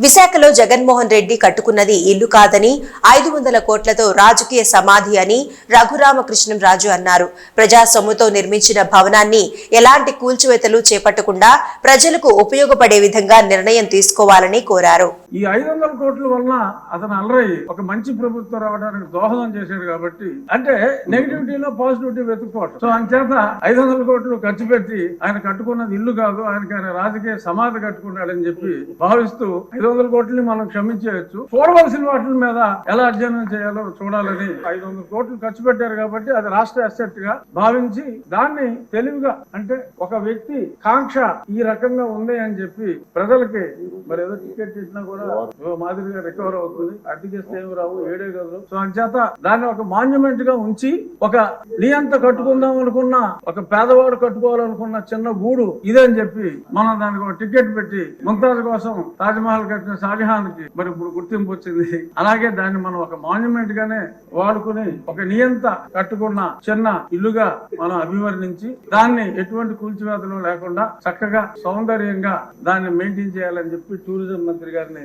విశాఖలో జగన్మోహన్ రెడ్డి కట్టుకున్నది ఇల్లు కాదని ఐదు వందల కోట్లతో రాజకీయ సమాధి అని రఘురామకృష్ణంరాజు అన్నారు. ప్రజా సొమ్ముతో నిర్మించిన భవనాన్ని ఎలాంటి కూల్చివేతలు చేపట్టకుండా ప్రజలకు ఉపయోగపడే విధంగా నిర్ణయం తీసుకోవాలని కోరారు. ఈ ఐదు వందల కోట్ల వలన అతను అలరయ్యి ఒక మంచి ప్రభుత్వం రావడానికి దోహదం చేశాడు కాబట్టి అంటే నెగిటివిటీలో పాజిటివిటీ వెతుక్కోవటం. సో అంచేత ఐదు వందల కోట్లు ఖర్చు పెట్టి ఆయన కట్టుకున్నది ఇల్లు కాదు ఆయనకి ఆయన రాజకీయ సమాధి కట్టుకున్నాడని చెప్పి భావిస్తూ ఐదు వందల కోట్లని మనం క్షమించేయచ్చు చూడవలసిన వాటి మీద ఎలా అధ్యయనం చేయాలో చూడాలని ఐదు వందల కోట్లు ఖర్చు పెట్టారు కాబట్టి అది రాష్ట్ర అసెట్గా భావించి దాన్ని తెలివిగా అంటే ఒక వ్యక్తి కాంక్ష ఈ రకంగా ఉంది అని చెప్పి ప్రజలకి మరి ఏదో టికెట్ ఇచ్చినా కూడా ఏదో మాదిరిగా రికవర్ అవుతుంది. అడ్డుకేస్తే ఏమి రావు ఏడే కదా. సో అంచేత దాన్ని ఒక మాన్యుమెంట్గా ఉంచి ఒక నియంత కట్టుకుందాం అనుకున్న ఒక పేదవాడు కట్టుకోవాలనుకున్న చిన్న గూడు ఇదే అని చెప్పి మనం దానికి ఒక టికెట్ పెట్టి ముంతాజ్ కోసం తాజ్ మహల్ కట్టిన షాజహాన్కి మరి ఇప్పుడు గుర్తింపు వచ్చింది. అలాగే దాన్ని మనం ఒక మాన్యుమెంట్ గానే వాడుకుని ఒక నియంత కట్టుకున్న చిన్న ఇల్లుగా మనం అభివర్ణించి దాన్ని ఎటువంటి కూల్చివేతలు లేకుండా చక్కగా సౌందర్యంగా దాన్ని మెయింటైన్ చేయాలని చెప్పి టూరిజం మంత్రి గారిని